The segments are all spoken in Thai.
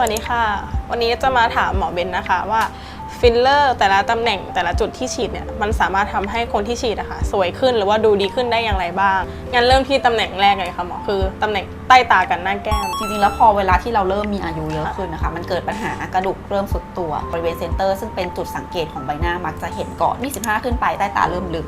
สวัสดีค่ะ วันนี้จะมาถามหมอเบนนะคะว่าฟิลเลอร์แต่ละตำแหน่งแต่ละจุดที่ฉีดเนี่ยมันสามารถทำให้คนที่ฉีดอะค่ะสวยขึ้นหรือว่าดูดีขึ้นได้อย่างไรบ้างงั้นเริ่มที่ตำแหน่งแรกเลยค่ะหมอคือตำแหน่งใต้ตากับหน้าแก้ม จริงๆแล้วพอเวลาที่เราเริ่มมีอายุเยอะขึ้นนะคะ มันเกิดปัญหากระดูกเริ่มสุดตัวบริเวณเซนเตอร์ซึ่งเป็นจุดสังเกตของใบหน้ามักจะเห็นก่อน25 ขึ้นไปใต้ตาเริ่มลึก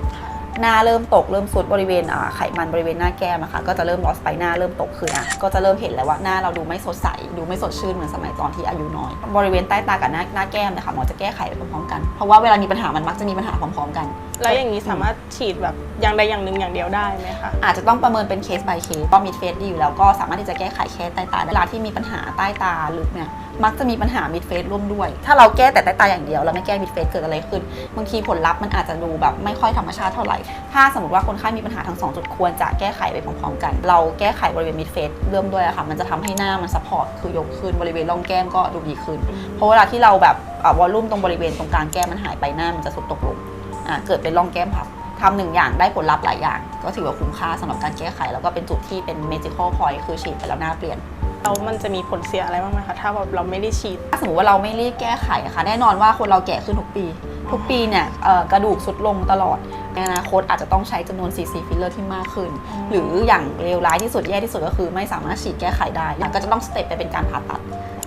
หน้าเริ่มตกเริ่มสุดบริเวณอ่าไขมันบริเวณหน้าแก้มอะค่ะก็จะเริ่มลอสไปหน้าเริ่มตกคืออะก็จะเริ่มเห็นแล้วว่าหน้าเราดูไม่สดใส ดูไม่สดชื่นเหมือนสมัยตอนที่อายุน้อย บริเวณใต้ตากับหน้าหน้าแก้มนะคะหมอจะแก้ไขไปพร้อมๆกันเพราะว่าเวลามีปัญหามันมักจะมีปัญหาพร้อมๆกัน แล้วอย่างนี้สามารถฉีดแบบอย่างใดอย่างหนึ่งอย่างเดียวได้ไหมคะ อาจจะต้องประเมินเป็นเคส by เคสก็มิดเฟสดีอยู่แล้วก็สามารถที่จะแก้ไขแค่ใต้ตาได้เวลาที่มีปัญหาใต้ตาลึกเนี่ยมักจะมีปัญหามิดเฟสร่วมด้วย ถ้าเราแก้แต่ใต้ตาอย่างเดียวเราไม่แก้มิดเฟสเกิดอะไรขึ้น บางทีผลลัพธ์มันอาจจะดูแบบไม่ค่อยธรรมชาติเท่าไหร่ ถ้าสมมติว่าคนไข้มีปัญหาทั้งสองจุดควรจะแก้ไขไปพร้อมๆกัน เราแก้ไขบริเวณมิดเฟสเริ่มด้วยอะค่ะ มันจะทำให้หน้ามันซัพพอร์ตคือยกขึ้นบริเวณร่องแก้มก็ดูดีขึ้น เพราะเวลาที่เราแบบวอลลุ่มตรงบริเวณตรงกลางแก้มมันหายไปหน้ามันจะสุดตกลง อ่าเกิดเป็นร่องแก้มพับทำหนึ่งอย่างได้ผลลัพธ์หลายอย่าง ก็ถือว่าคุ้มค่าสำหรับการแก้ไข แล้วก็เป็นจุดที่เป็น magical point คือฉีดไปแล้วหน้าเปลี่ยน แล้วมันจะมีผลเสียอะไรบ้างไหมคะ ถ้าแบบเราไม่ได้ฉีด ถ้าสมมติว่าเราไม่รีบแก้ไขอะค่ะแน่นอนว่าคนเราแก่ขึ้นทุกปี ทุกปีเนี่ยเอ่อกระดูกสุดลงตลอดในอนาคตอาจจะต้องใช้จำนวน CC ฟิลเลอร์ที่มากขึ้น อืม หรืออย่างเลวร้ายที่สุดแย่ที่สุดก็คือไม่สามารถฉีดแก้ไขได้ก็จะต้องสเต็ปไปเป็นการผ่าตัด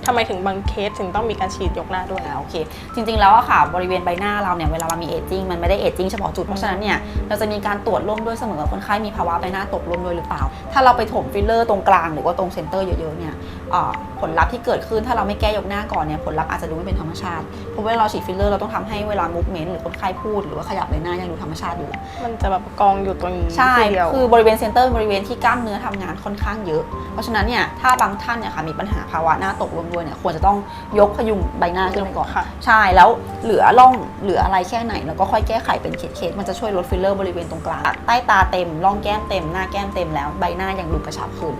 ทำไมถึงบางเคสถึงต้องมีการฉีดยกหน้าด้วย อ่าโอเคจริงๆแล้วอะค่ะบริเวณใบหน้าเราเนี่ยเวลาเรามีเอจจิ้งมันไม่ได้เอจจิ้งเฉพาะจุดเพราะฉะนั้นเนี่ยเราจะมีการตรวจร่วมด้วยเสมอว่าคนไข้มีภาวะใบหน้าตกร่วมด้วยหรือเปล่า ถ้าเราไปถมฟิลเลอร์ตรงกลางหรือว่าตรงเซนเตอร์เยอะๆเนี่ยอ่าผลลัพธ์ที่เกิดขึ้นถ้าเราไม่แก้ยกหน้าก่อนเนี่ยผลลัพธ์อาจจะดูไม่เป็นธรรมชาติเพราะเวลาเราฉีดฟิลเลอร์เราต้องทำให้เวลามูฟเมนต์หรือคนไข้พูดหรือว่าขยับใบหน้ายังดูธรรมชาติอยู่ มันจะแบบกองอยู่ตรงนี้ใช่ ทีเดียว คือบริเวณเซนเตอร์เป็นบริเวณที่กล้ามเนื้อทำงานค่อนข้างเยอะ เพราะฉะนั้นเนี่ย ถ้าบางท่านเนี่ยค่ะมีปัญหาภาวะหน้าตกร่วมด้วยเนี่ยควรจะต้องยกพยุงใบหน้าขึ้นไปก่อนค่ะใช่แล้วเหลือร่องเหลืออะไรแค่ไหนแล้วก็ค่อยแก้ไขเป็นเคสๆมันจะช่วยลดฟิลเลอร์บริเวณตรงกลางใต้ตาเต็มร่องแก้มเต็มหน้าแก้มเต็มแล้วใบหน้ายังดูกระชับขึ้น